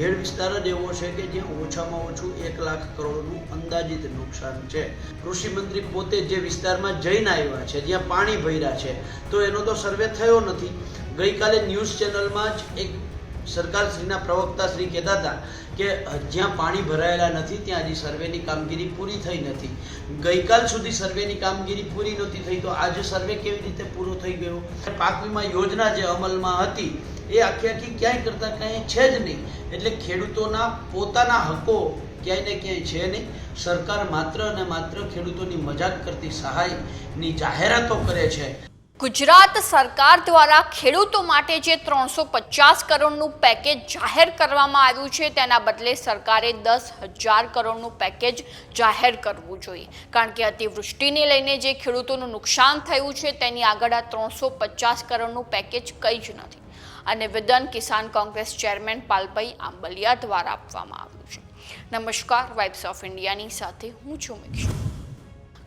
ઘેડ વિસ્તાર જ એવો છે કે જ્યાં ઓછામાં ઓછું એક લાખ કરોડનું અંદાજિત નુકસાન છે. કૃષિ મંત્રી પોતે જે વિસ્તારમાં જઈને આવ્યા છે, જ્યાં પાણી ભર્યા છે, તો એનો તો સર્વે થયો નથી. ગઈકાલે ન્યૂઝ ચેનલમાં જ એક સરકારશ્રીના પ્રવક્તા શ્રી કહેતા હતા કે જ્યાં પાણી ભરાયેલા નથી, ત્યાં હજી સર્વેની કામગીરી પૂરી થઈ નથી. ગઈકાલ સુધી સર્વેની કામગીરી પૂરી નહોતી થઈ, તો આજે સર્વે કેવી રીતે પૂરો થઈ ગયો? પાક વીમા યોજના જે અમલમાં હતી એ આખી આખી ક્યાંય કરતાં ક્યાંય છે જ નહીં. એટલે ખેડૂતોના પોતાના હકો ક્યાંય ને ક્યાંય છે નહીં. સરકાર માત્ર અને માત્ર ખેડૂતોની મજાક કરતી સહાયની જાહેરાતો કરે છે. ગુજરાત સરકાર દ્વારા ખેડૂતો માટે જે ત્રણસો પચાસ કરોડનું પેકેજ જાહેર કરવામાં આવ્યું છે, તેના બદલે સરકારે દસ હજાર કરોડનું પેકેજ જાહેર કરવું જોઈએ. કારણ કે અતિવૃષ્ટિને લઈને જે ખેડૂતોનું નુકસાન થયું છે, તેની આગળ આ ત્રણસો પચાસ કરોડનું પેકેજ કંઈ જ નથી. અને વિદન કિસાન કોંગ્રેસ ચેરમેન પાલભાઈ આંબલિયા દ્વારા આપવામાં આવ્યું છે. નમસ્કાર, વાઇબ્સ ઓફ ઇન્ડિયાની સાથે હું છું મિક્ષુ.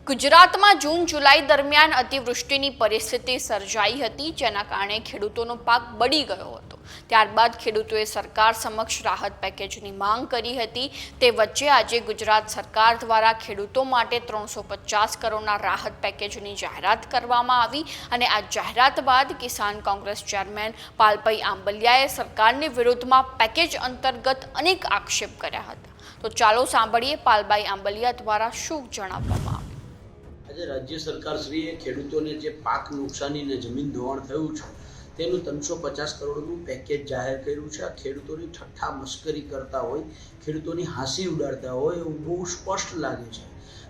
ગુજરાતમાં જૂન, જુલાઈ દરમિયાન અતિવૃષ્ટિની પરિસ્થિતિ સર્જાઈ હતી, જેના કારણે ખેડૂતોનો પાક બળી ગયો હતો. ત્યારબાદ ખેડૂતોએ સરકાર સમક્ષ રાહત પેકેજની માંગ કરી હતી. તે વચ્ચે આજે ગુજરાત સરકાર દ્વારા ખેડૂતો માટે ત્રણસો પચાસ કરોડના રાહત પેકેજની જાહેરાત કરવામાં આવી અને આ જાહેરાત બાદ કિસાન કોંગ્રેસ ચેરમેન પાલભાઈ આંબલિયાએ સરકારની વિરુદ્ધમાં પેકેજ અંતર્ગત અનેક આક્ષેપ કર્યા હતા. તો ચાલો સાંભળીએ પાલભાઈ આંબલિયા દ્વારા શું જણાવવામાં આવ્યું આજે રાજ્ય સરકારશ્રીએ ખેડૂતોને જે પાક નુકસાની અને જમીન ધોવાણ થયું છે, તેનું ત્રણસો પચાસ કરોડનું પેકેજ જાહેર કર્યું છે. આ ખેડૂતોની ઠઠ્ઠા મશ્કરી કરતા હોય, ખેડૂતોની હાંસી ઉડાડતા હોય એવું બહુ સ્પષ્ટ લાગે છે.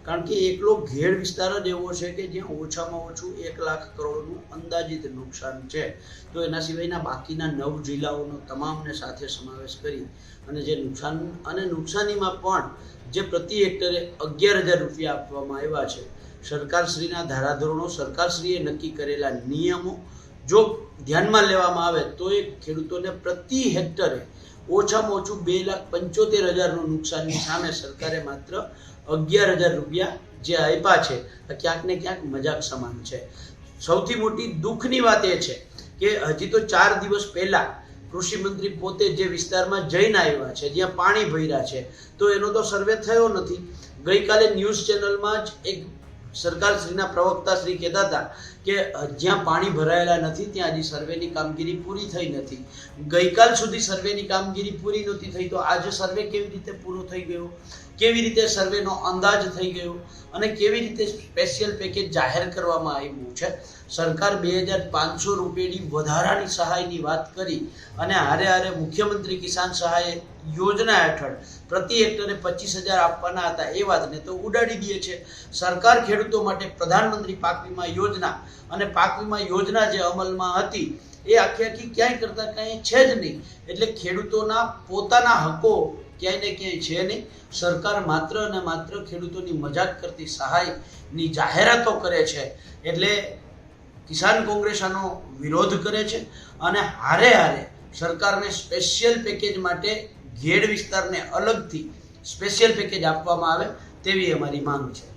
કારણ કે એકલો ઘેડ વિસ્તાર જ એવો છે કે જ્યાં ઓછામાં ઓછું એક લાખ કરોડનું અંદાજિત નુકસાન છે. તો એના સિવાયના બાકીના નવ જિલ્લાઓનો તમામને સાથે સમાવેશ કરી અને જે નુકસાન અને નુકસાનીમાં પણ જે પ્રતિ હેક્ટરે અગિયાર હજાર રૂપિયા આપવામાં આવ્યા છે, સરકારશ્રીના ધારાધોરણો સરકારશ્રીએ નક્કી કરેલા નિયમો જો ધ્યાનમાં લેવામાં આવે તો એ ખેડૂતોને પ્રતિ હેક્ટરે ઓછામાં ઓછું બે લાખ પંચોતેર હજારનું નુકસાનની સામે સરકારે માત્ર અગિયાર હજાર રૂપિયા જે આપ્યા છે, આ ક્યાંક ને ક્યાંક મજાક સમાન છે. સૌથી મોટી દુઃખની વાત એ છે કે હજી તો ચાર દિવસ પહેલા કૃષિ મંત્રી પોતે જે વિસ્તારમાં જઈને આવ્યા છે, જ્યાં પાણી ભર્યા છે, તો એનો તો સર્વે થયો નથી. ગઈકાલે ન્યૂઝ ચેનલમાં જ એક સરકારશ્રીના પ્રવક્તા શ્રી કહેતા હતા કે જ્યાં પાણી ભરાયેલા નથી, ત્યાં હજી સર્વેની કામગીરી પૂરી થઈ નથી. ગઈકાલ સુધી સર્વેની કામગીરી પૂરી નહોતી થઈ, તો આજે સર્વે કેવી રીતે પૂરો થઈ ગયો? કેવી રીતે સર્વેનો અંદાજ થઈ ગયો? અને કેવી રીતે સ્પેશિયલ પેકેજ જાહેર કરવામાં આવ્યું છે? સરકાર બે હજાર પાંચસો રૂપિયાની વધારાની સહાયની વાત કરી અને હારે હારે મુખ્યમંત્રી કિસાન સહાય યોજના હેઠળ પ્રતિ હેક્ટરે પચીસ હજાર આપવાના હતા એ વાતને તો ઉડાડી દે છે. સરકાર ખેડૂતો માટે પ્રધાનમંત્રી પાક વીમા યોજના અને પાક વીમા યોજના જે અમલમાં હતી એ આખી આખી ક્યાંય કરતાં ક્યાંય છે જ નહીં. એટલે ખેડૂતોના પોતાના હકો ક્યાંય ને ક્યાંય છે નહીં. સરકાર માત્ર અને માત્ર ખેડૂતોની મજાક કરતી સહાયની જાહેરાતો કરે છે. એટલે કિસાન કોંગ્રેસ આનો વિરોધ કરે છે અને હારે હારે સરકારને સ્પેશિયલ પેકેજ માટે ઘેડ વિસ્તારને અલગથી સ્પેશિયલ પેકેજ આપવામાં આવે તેવી અમારી માંગ છે.